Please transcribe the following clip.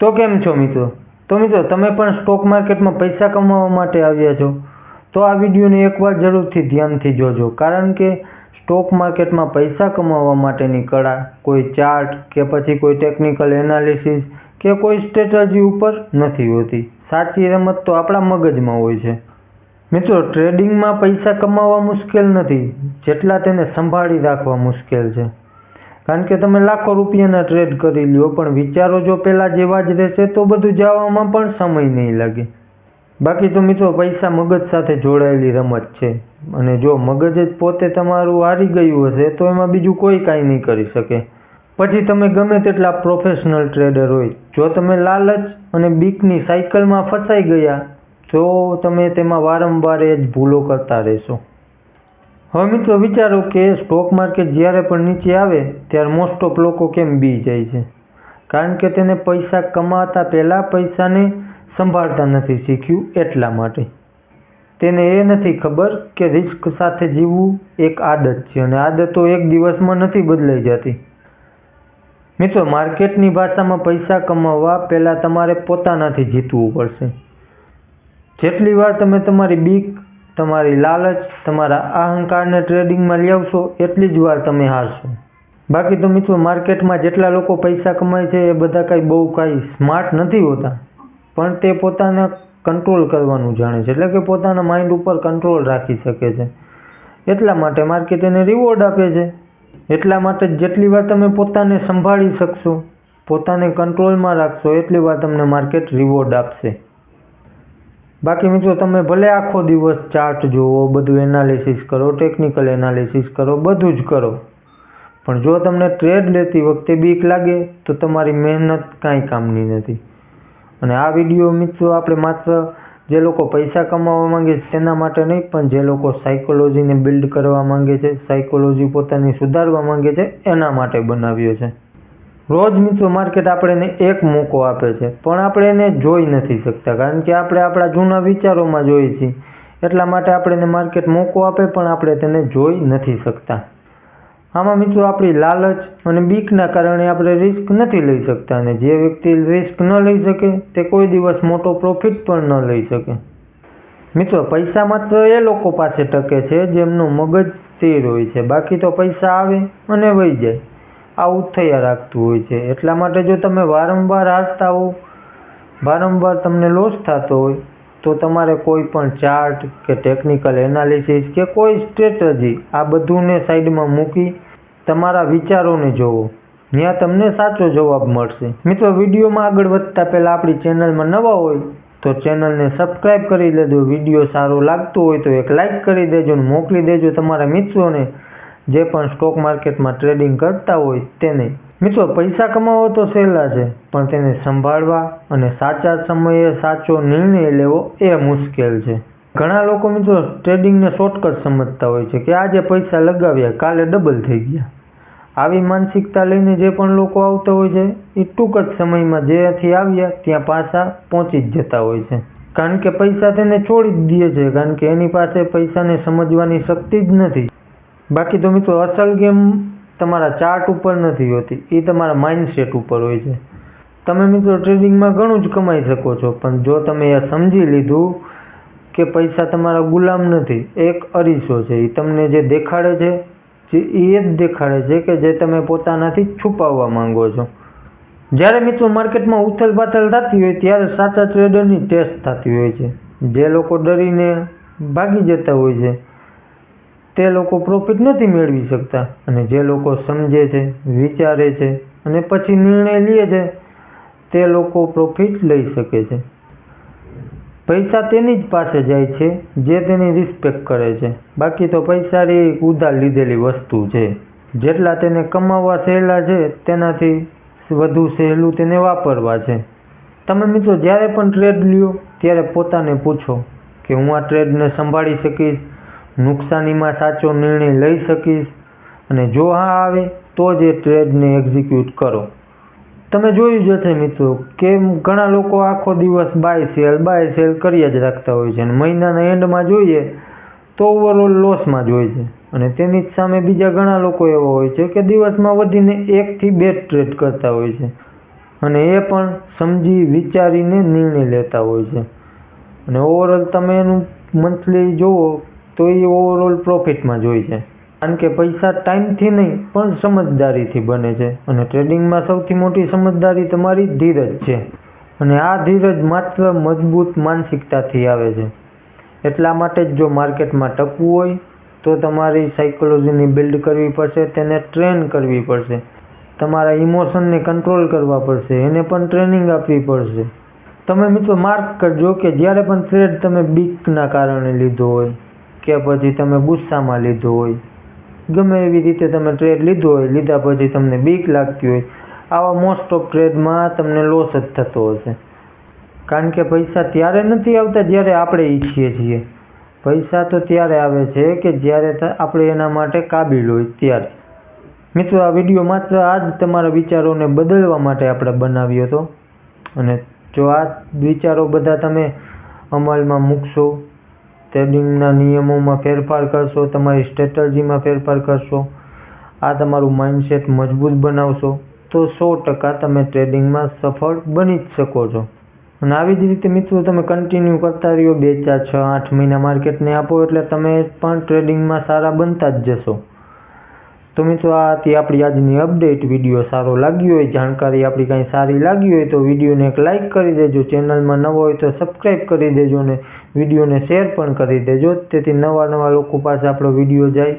તો કેમ છો મિત્રો? તો મિત્રો, તમે પણ સ્ટોક માર્કેટમાં પૈસા કમાવા માટે આવ્યા છો. તો આ વિડીયોને એકવાર જરૂરથી ધ્યાનથી જોજો. કારણ કે સ્ટોક માર્કેટમાં પૈસા કમાવા માટેની કળા, કોઈ ચાર્ટ કે પછી કોઈ ટેકનિકલ એનાલિસિસ કે કોઈ સ્ટ્રેટજી ઉપર નથી હોતી. સાચી રમત તો આપણા મગજમાં હોય છે. મિત્રો ટ્રેડિંગમાં પૈસા કમાવા મુશ્કેલ નથી. જેટલા તેને સંભાળી રાખવા મુશ્કેલ છે. કારણ કે તમે લાખો રૂપિયાના ટ્રેડ કરી લ્યો, પણ વિચારો જો પહેલાં જેવા જ રહેશે તો બધું જવામાં પણ સમય નહીં લાગે. બાકી તો મિત્રો પૈસા મગજ સાથે જોડાયેલી રમત છે. અને જો મગજ જ પોતે તમારું હારી ગયું હશે, તો એમાં બીજું કોઈ કાંઈ નહીં કરી શકે. પછી તમે ગમે તેટલા પ્રોફેશનલ ટ્રેડર હોય, જો તમે લાલચ અને બીકની સાયકલમાં ફસાઈ ગયા, તો તમે તેમાં વારંવાર એ જ ભૂલો કરતા રહેશો. હવે મિત્રો વિચારો કે સ્ટોક માર્કેટ જ્યારે પણ નીચે આવે, ત્યારે મોસ્ટ ઓફ લોકો કેમ બી જાય છે? કારણ કે તેને પૈસા કમાતા પહેલાં પૈસાને સંભાળતા નથી શીખ્યું એટલા માટે. તેને એ નથી ખબર કે રિસ્ક સાથે જીવવું એક આદત છે અને આદતો એક દિવસમાં નથી બદલાઈ જતી. મિત્રો, માર્કેટની ભાષામાં પૈસા કમાવવા પહેલાં તમારે પોતાનાથી જીતવું પડશે. જેટલી વાર તમે તમારી બીક તમારી લાલચ, તમારા અહંકારને ટ્રેડિંગમાં લઈ આવશો એટલી જ વાર તમે હારશો. બાકી તો મિત્રો, માર્કેટમાં જેટલા લોકો પૈસા કમાય છે, એ બધા કાંઈ બહુ કાંઈ સ્માર્ટ નથી હોતા. પણ તે પોતાને કંટ્રોલ કરવાનું જાણે છે. એટલે કે પોતાના માઇન્ડ ઉપર કંટ્રોલ રાખી શકે છે. એટલા માટે માર્કેટ એને રિવોર્ડ આપે છે. એટલા માટે જેટલી વાર તમે પોતાને સંભાળી શકશો, પોતાને કંટ્રોલમાં રાખશો, એટલી વાર તમને માર્કેટ રિવોર્ડ આપશે. બાકી મિત્રો, તમે ભલે આખો દિવસ ચાર્ટ જુઓ, બધું એનાલિસિસ કરો ટેકનિકલ એનાલિસિસ કરો, બધું જ કરો. પણ જો તમને ટ્રેડ લેતી વખતે બીક લાગે, તો તમારી મહેનત કાંઈ કામની નથી. અને આ વીડિયો મિત્રો, આપણે માત્ર જે લોકો પૈસા કમાવા માંગે છે તેના માટે નહીં, પણ જે લોકો સાયકોલોજીને બિલ્ડ કરવા માંગે છે સાયકોલોજી પોતાની સુધારવા માંગે છે, એના માટે બનાવ્યો છે. રોજ મિત્રો માર્કેટ આપણને એક મોકો આપે છે, પણ આપણે એને જોઈ નથી શકતા, કારણ કે આપણે આપણા જૂના વિચારોમાં જોઈએ છીએ. એટલા માટે આપણને માર્કેટ મોકો આપે, પણ આપણે તેને જોઈ નથી શકતા. આમાં મિત્રો આપણી લાલચ અને બીકના કારણે આપણે રિસ્ક નથી લઈ શકતા અને જે વ્યક્તિ રિસ્ક ન લઈ શકે, તે કોઈ દિવસ મોટો પ્રોફિટ પણ ન લઈ શકે. મિત્રો, પૈસા માત્ર એ લોકો પાસે ટકે છે જેમનું મગજ સ્થિર હોય છે, બાકી તો પૈસા આવે અને વહી જાય. આવું થયા રાખતું હોય છે. એટલા માટે જો તમે વારંવાર હારતા હો, વારંવાર તમને લોસ થતો હોય, તો તમારે કોઈ પણ ચાર્ટ કે ટેકનિકલ એનાલિસિસ કે કોઈ સ્ટ્રેટજી આ બધુંને સાઈડમાં મૂકી તમારા વિચારોને જોવો. ત્યાં તમને સાચો જવાબ મળશે. મિત્રો, વિડીયોમાં આગળ વધતા પહેલાં આપણી ચેનલમાં નવા હોય, તો ચેનલને સબસ્ક્રાઈબ કરી દેજો વીડિયો સારો લાગતો હોય તો એક લાઇક કરી દેજો અને મોકલી દેજો તમારા મિત્રોને. જે પણ સ્ટોક માર્કેટમાં ટ્રેડિંગ કરતા હોય તેને. મિત્રો, પૈસા કમાવો તો સહેલા છે, પણ તેને સંભાળવા અને સાચા સમયે સાચો નિર્ણય લેવો એ મુશ્કેલ છે. ઘણા લોકો મિત્રો ટ્રેડિંગને શોર્ટકટ સમજતા હોય છે કે આજે પૈસા લગાવ્યા, કાલે ડબલ થઈ ગયા. આવી માનસિકતા લઈને જે પણ લોકો આવતા હોય છે, એ ટૂંક જ સમયમાં જ્યાંથી આવ્યા, ત્યાં પાછા પહોંચી જ જતા હોય છે. કારણ કે પૈસા તેને છોડી જ દે છે, કારણ કે એની પાસે પૈસાને સમજવાની શક્તિ જ નથી. બાકી તો મિત્રો અસલ ગેમ તમારા ચાર્ટ ઉપર નથી હોતી. એ તમારા માઇન્ડસેટ ઉપર હોય છે. તમે મિત્રો ટ્રેડિંગમાં ઘણું જ કમાઈ શકો છો, પણ જો તમે એ સમજી લીધું કે પૈસા તમારા ગુલામ નથી, એક અરીસો છે. એ તમને જે દેખાડે છે, જે એ જ દેખાડે છે કે જે તમે પોતાનાથી છુપાવવા માંગો છો. જ્યારે મિત્રો માર્કેટમાં ઉથલ પાથલ થતી હોય, ત્યારે સાચા ટ્રેડરની ટેસ્ટ થતી હોય છે. જે લોકો ડરીને ભાગી જતા હોય છે. તે લોકો પ્રોફિટ નથી મેળવી શકતા. અને જે લોકો સમજે છે, વિચારે છે અને પછી નિર્ણય લે છે, તે લોકો પ્રોફિટ લઈ શકે છે. પૈસા તેની જ પાસે જાય છે, જે તેની રિસ્પેક્ટ કરે છે. બાકી તો પૈસા એ ઉધાર લીધેલી વસ્તુ છે. જેટલા તેને કમાવવા સહેલા છે, તેનાથી વધુ સહેલું તેને વાપરવા છે. તમે મિત્રો જ્યારે પણ ટ્રેડ લ્યો, ત્યારે પોતાને પૂછો કે હું આ ટ્રેડને સંભાળી શકીશ? નુકસાનીમાં સાચો નિર્ણય લઈ શકીશ અને જો હા આવે, તો જ એ ટ્રેડને એક્ઝિક્યુટ કરો. તમે જોયું જ હશે મિત્રો કે ઘણા લોકો આખો દિવસ બાય સેલ બાય સેલ કર્યા જ રાખતા હોય છે અને મહિનાના એન્ડમાં જોઈએ તો ઓવરઓલ લોસમાં જ હોય છે. અને તેની જ સામે બીજા ઘણા લોકો એવા હોય છે કે દિવસમાં વધીને એકથી બે ટ્રેડ કરતા હોય છે. અને એ પણ સમજી વિચારીને નિર્ણય લેતા હોય છે. અને ઓવરઓલ તમે એનું મંથલી જુઓ તો એ ઓવરઓલ પ્રોફિટમાં જ હોય છે. કારણ કે પૈસા ટાઈમથી નહીં, પણ સમજદારીથી બને છે. અને ટ્રેડિંગમાં સૌથી મોટી સમજદારી તમારી ધીરજ છે. અને આ ધીરજ માત્ર મજબૂત માનસિકતાથી આવે છે. એટલા માટે જ જો માર્કેટમાં ટકવું હોય, તો તમારી સાયકોલોજીની બિલ્ડ કરવી પડશે, તેને ટ્રેન કરવી પડશે. તમારા ઇમોશનને કંટ્રોલ કરવા પડશે, એને પણ ટ્રેનિંગ આપવી પડશે. તમે મિત્રો માર્ક કરજો કે જ્યારે પણ ટ્રેડ તમે બીકના કારણે લીધો હોય કે પછી તમે ગુસ્સામાં લીધો હોય. ગમે એવી રીતે તમે ટ્રેડ લીધો હોય, લીધા પછી તમને બીક લાગતી હોય, આવા મોસ્ટ ઓફ ટ્રેડમાં તમને લોસ જ થતો હશે. કારણ કે પૈસા ત્યારે નથી આવતા જ્યારે આપણે ઈચ્છીએ છીએ. પૈસા તો ત્યારે આવે છે કે જ્યારે આપણે એના માટે કાબિલ હોય ત્યારે. મિત્રો, આ વીડિયો માત્ર આ જ તમારા વિચારોને બદલવા માટે આપણે બનાવ્યો હતો. અને જો આ વિચારો બધા તમે અમલમાં મૂકશો ટ્રેડિંગના નિયમોમાં ફેરફાર કરશો, તમારી સ્ટ્રેટર્જીમાં ફેરફાર કરશો, આ તમારું માઇન્ડસેટ મજબૂત બનાવશો, તો સો ટકા તમે ટ્રેડિંગમાં સફળ બની જ શકો છો. અને આવી જ રીતે મિત્રો તમે કન્ટિન્યુ કરતા રહ્યો, બે ચાર, છ, આઠ મહિના માર્કેટને આપો એટલે તમે પણ ટ્રેડિંગમાં સારા બનતા જ જશો. તો મિત્રો, આ આપણી આજની અપડેટ વીડિયો સારો લાગ્યો હોય, જાણકારી આપણી કાંઈ સારી લાગી હોય, તો વિડીયોને એક લાઇક કરી દેજો. ચેનલમાં નવો હોય તો સબસ્ક્રાઈબ કરી દેજો અને વિડીયોને શેર પણ કરી દેજો. તેથી નવા નવા લોકો પાસે આપણો વીડિયો જાય.